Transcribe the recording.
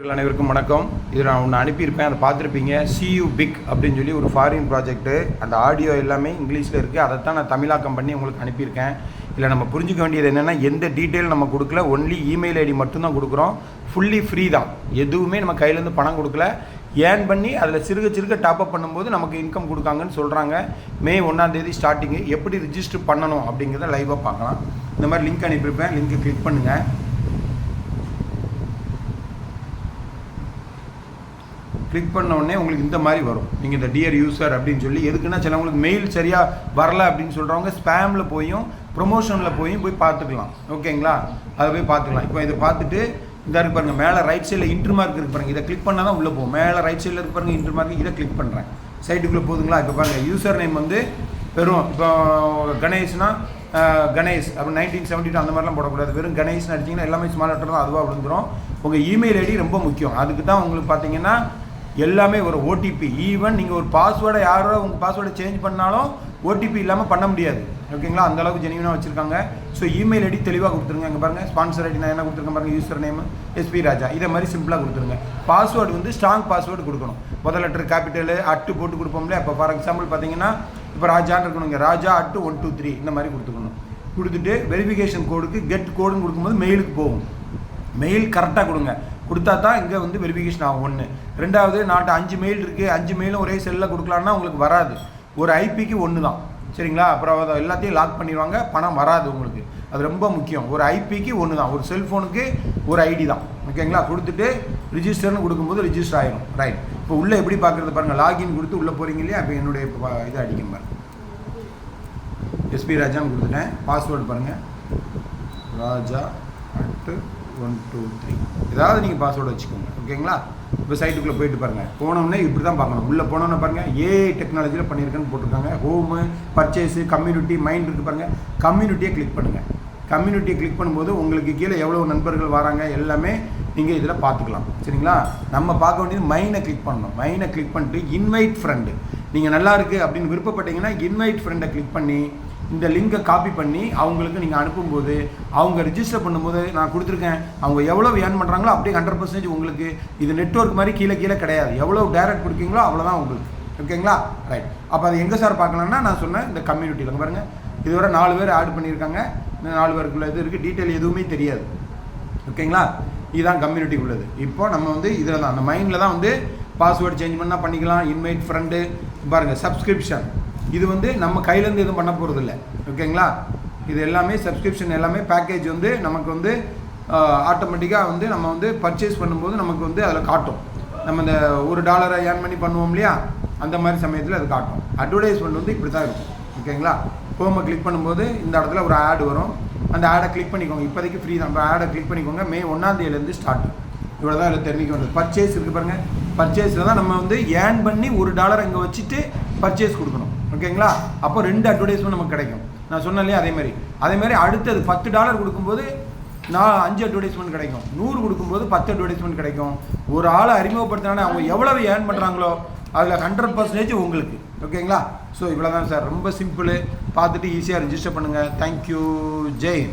அனைவருக்கும் வணக்கம். இது நான் ஒன்று அனுப்பியிருப்பேன். அதை பார்த்துருப்பீங்க. சியூ பிக் அப்படின்னு சொல்லி ஒரு ஃபாரின் ப்ராஜெக்ட்டு அந்த ஆடியோ எல்லாமே இங்கிலீஷில் இருக்குது அதை தான் நான் தமிழாக்கம் பண்ணி உங்களுக்கு அனுப்பியிருக்கேன். இல்லை நம்ம புரிஞ்சுக்க வேண்டியது என்னென்னா எந்த டீட்டெயில் நம்ம கொடுக்கல ஒன்லி இமெயில் ஐடி மட்டும்தான் கொடுக்குறோம். ஃபுல்லி ஃப்ரீ தான். எதுவுமே நம்ம கையிலேருந்து பணம் கொடுக்கல. ஏர்ன் பண்ணி அதில் சிறுக சிறுக டாப்அப் பண்ணும்போது நமக்கு இன்கம் கொடுக்காங்கன்னு சொல்கிறாங்க மே ஒன்றாந்தேதி ஸ்டார்டிங்கு எப்படி ரிஜிஸ்டர் பண்ணணும் அப்படிங்கிறத லைவாக பார்க்கலாம். இந்த மாதிரி லிங்க் அனுப்பியிருப்பேன். லிங்க்கை கிளிக் பண்ணுங்கள் கிளிக் பண்ண உடனே உங்களுக்கு இந்த மாதிரி வரும். நீங்கள் இந்த டியர் யூசர் அப்படின்னு சொல்லி எதுக்குன்னா சிலவங்களுக்கு மெயில் சரியாக வரல அப்படின்னு சொல்கிறவங்க ஸ்பேமில் போயும் ப்ரொமோஷனில் போயும் போய் பார்த்துக்கலாம். ஓகேங்களா? அதை போய் பார்த்துக்கலாம். இப்போ இதை பார்த்துட்டு இந்த இருக்கு பாருங்கள் மேலே ரைட் சைடில் இன்ட்ரு மார்க் இருக்கு பாருங்கள் இதை கிளிக் பண்ணால் தான் உள்ளே போகும். மேலே ரைட் சைடில் இருக்கு பாருங்க இன்ட்ரு மார்க் இதை கிளிக் பண்ணுறேன் சைட்டுக்குள்ளே போதுங்களா? இப்போ பாருங்கள் யூசர் நேம் வந்து வெறும் இப்போ கணேஷ்னா கணேஷ். அப்போ நைன்டீன் செவன்ட்டி அந்த மாதிரிலாம் போடக்கூடாது. வெறும் கணேஷ்னு அடிச்சிங்கன்னா எல்லாமே ஸ்மால் லெட்டர் தான் அதுவாக விழுந்துடும் உங்கள் இமெயில் ஐடி ரொம்ப முக்கியம். அதுக்கு தான் உங்களுக்கு பார்த்தீங்கன்னா எல்லாமே ஒரு ஓடிபி ஈவன் நீங்கள் ஒரு பாஸ்வேர்டை யாரோ உங்கள் பாஸ்வேர்டை சேஞ்ச் பண்ணாலும் ஓடிபி இல்லாமல் பண்ண முடியாது. ஓகேங்களா அந்த அளவுக்கு ஜெனிவனாக வச்சுருக்காங்க. ஸோ இமெயில் ஐடி தெளிவாக கொடுத்துருங்க இங்கே பாருங்கள் ஸ்பான்சர் ஐடி நான் என்ன கொடுத்துருக்கேன் பாருங்கள் யூசர் நேம் எஸ்பி ராஜா இதை மாதிரி சிம்பிளாக கொடுத்துருங்க. பாஸ்வேர்டு வந்து ஸ்ட்ராங் பாஸ்வேர்டு கொடுக்கணும். முதல் லெட்டர் கேபிட்டலு அட்டு போட்டு கொடுப்போம்ல? இப்போ ஃபார் எக்ஸாம்பிள் பார்த்தீங்கன்னா இப்போ ராஜான்னு இருக்கணுங்க. Raja at one two three இந்த மாதிரி கொடுத்துக்கணும். கொடுத்துட்டு வெரிஃபிகேஷன் கோடுக்கு கெட் கோடுன்னு கொடுக்கும்போது மெயிலுக்கு போகும். மெயில் கரெக்டாக கொடுங்க. கொடுத்தா தான் இங்கே வந்து வெரிஃபிகேஷன் ஆகும். ஒன்று ரெண்டாவது நாட்டு அஞ்சு மெயில் இருக்குது அஞ்சு மெயிலும் ஒரே செல்லில் கொடுக்கலான்னா உங்களுக்கு வராது. ஒரு ஐபிக்கு ஒன்று தான் சரிங்களா? அப்புறம் அதை எல்லாத்தையும் லாக் பண்ணிடுவாங்க. பணம் வராது உங்களுக்கு. அது ரொம்ப முக்கியம். ஒரு ஐபிக்கு ஒன்று தான் ஒரு செல்ஃபோனுக்கு ஒரு ஐடி தான். ஓகேங்களா கொடுத்துட்டு ரிஜிஸ்டர்னு கொடுக்கும்போது ரிஜிஸ்டர் ஆகிடும் ரைட் இப்போ உள்ளே எப்படி பார்க்குறது பாருங்கள் லாகின் கொடுத்து உள்ளே போகிறீங்க இல்லையா? அப்போ என்னுடைய இப்போ இதை அடிக்கும் பாருங்கள் எஸ்பி ராஜான்னு கொடுத்துட்டேன். பாஸ்வேர்டு பாருங்கள் Raja at one two three ஏதாவது நீங்கள் பாஸ்வேர்டு வச்சுக்கோங்க. ஓகேங்களா? இப்போ சைட்டுக்குள்ளே போயிட்டு பாருங்கள் போனோம்னே இப்படி தான் பார்க்கணும். உள்ளே போனோன்னு பாருங்கள் ஏஐ டெக்னாலஜியில் பண்ணியிருக்கேன்னு போட்டிருக்காங்க. ஹோமு பர்ச்சேஸு கம்யூனிட்டி மைண்ட் இருக்குது பாருங்கள் கம்யூனிட்டியை கிளிக் பண்ணுங்கள் கம்யூனிட்டியை கிளிக் பண்ணும்போது உங்களுக்கு கீழே எவ்வளோ நண்பர்கள் வராங்க எல்லாமே நீங்கள் இதில் பார்த்துக்கலாம். சரிங்களா? நம்ம பார்க்க வேண்டியது மைனை கிளிக் பண்ணணும். மைனை கிளிக் பண்ணிட்டு இன்வைட் ஃப்ரெண்டு நீங்கள் நல்லா இருக்குது அப்படின்னு விருப்பப்பட்டீங்கன்னா இன்வைட் ஃப்ரெண்டை கிளிக் பண்ணி இந்த லிங்கை காப்பி பண்ணி அவங்களுக்கு நீங்கள் அனுப்பும்போது அவங்க ரிஜிஸ்டர் பண்ணும்போது நான் கொடுத்துருக்கேன். அவங்க எவ்வளோ ஏர்ன் பண்ணுறாங்களோ அப்படியே ஹண்ட்ரட் பர்சன்டேஜ் உங்களுக்கு இது நெட்வொர்க் மாதிரி கீழே கீழே கிடையாது. எவ்வளோ டைரக்ட் கொடுக்கீங்களோ அவ்வளோதான் உங்களுக்கு. ஓகேங்களா ரைட் அப்போ அது எங்கே சார் பார்க்கலாம்னா நான் சொன்னேன் இந்த கம்யூனிட்டியில் பாருங்கள் இதுவரை நாலு பேர் ஆட் பண்ணியிருக்காங்க. இந்த நாலு பேருக்குள்ள இது இருக்குது டீட்டெயில் எதுவுமே தெரியாது. ஓகேங்களா இதுதான் கம்யூனிட்டி உள்ளது. இப்போ நம்ம வந்து இதில் தான் அந்த மைண்டில் தான் வந்து பாஸ்வேர்டு சேஞ்ச் பண்ணால் பண்ணிக்கலாம். இன்வைட் ஃப்ரெண்டு பாருங்கள் சப்ஸ்கிரிப்ஷன் இது வந்து நம்ம கையிலேருந்து எதுவும் பண்ண போகிறது இல்லை ஓகேங்களா? இது எல்லாமே சப்ஸ்கிரிப்ஷன் எல்லாமே பேக்கேஜ் வந்து நமக்கு வந்து ஆட்டோமேட்டிக்காக வந்து நம்ம வந்து பர்ச்சேஸ் பண்ணும்போது நமக்கு வந்து அதில் காட்டும். நம்ம இந்த ஒரு டாலரை ஏர்ன் பண்ணி பண்ணுவோம் இல்லையா? அந்த மாதிரி சமயத்தில் அது காட்டும். அட்வர்டைஸ்மெண்ட் வந்து இப்படி தான் இருக்கும். ஓகேங்களா? ஹோமை கிளிக் பண்ணும்போது இந்த இடத்துல ஒரு ஆட் வரும். அந்த ஆடை கிளிக் பண்ணிக்கோங்க. இப்போதைக்கு ஃப்ரீ தான். ஆடை கிளிக் பண்ணிக்கோங்க. மே ஒன்றாந்தேதியிலேருந்து ஸ்டார்ட் இவ்வளோ தான் இதில் தெரிவிக்க வேண்டியது. பர்ச்சேஸ் இருக்குது பாருங்கள் பர்ச்சேஸில் தான் நம்ம வந்து ஏர்ன் பண்ணி ஒரு டாலர் இங்கே வச்சுட்டு பர்ச்சேஸ் கொடுக்கணும். ஓகேங்களா? அப்போ ரெண்டு அட்வர்டைஸ்மெண்ட் நமக்கு கிடைக்கும். நான் சொன்னேன் அதே மாதிரி. அதே மாதிரி அடுத்தது பத்து டாலர் கொடுக்கும்போது நான் அஞ்சு அட்வர்டைஸ்மெண்ட் கிடைக்கும். நூறு கொடுக்கும்போது பத்து அட்வர்டைஸ்மெண்ட் கிடைக்கும். ஒரு ஆளை அறிமுகப்படுத்தினாலே அவங்க எவ்வளவு ஏர்ன் பண்ணுறாங்களோ அதில் ஹண்ட்ரட் பர்சன்டேஜ் உங்களுக்கு. ஓகேங்களா? ஸோ இவ்வளோ தான் சார். ரொம்ப சிம்பிள் பார்த்துட்டு ஈஸியாக ரிஜிஸ்டர் பண்ணுங்கள் தேங்க்யூ ஜெய்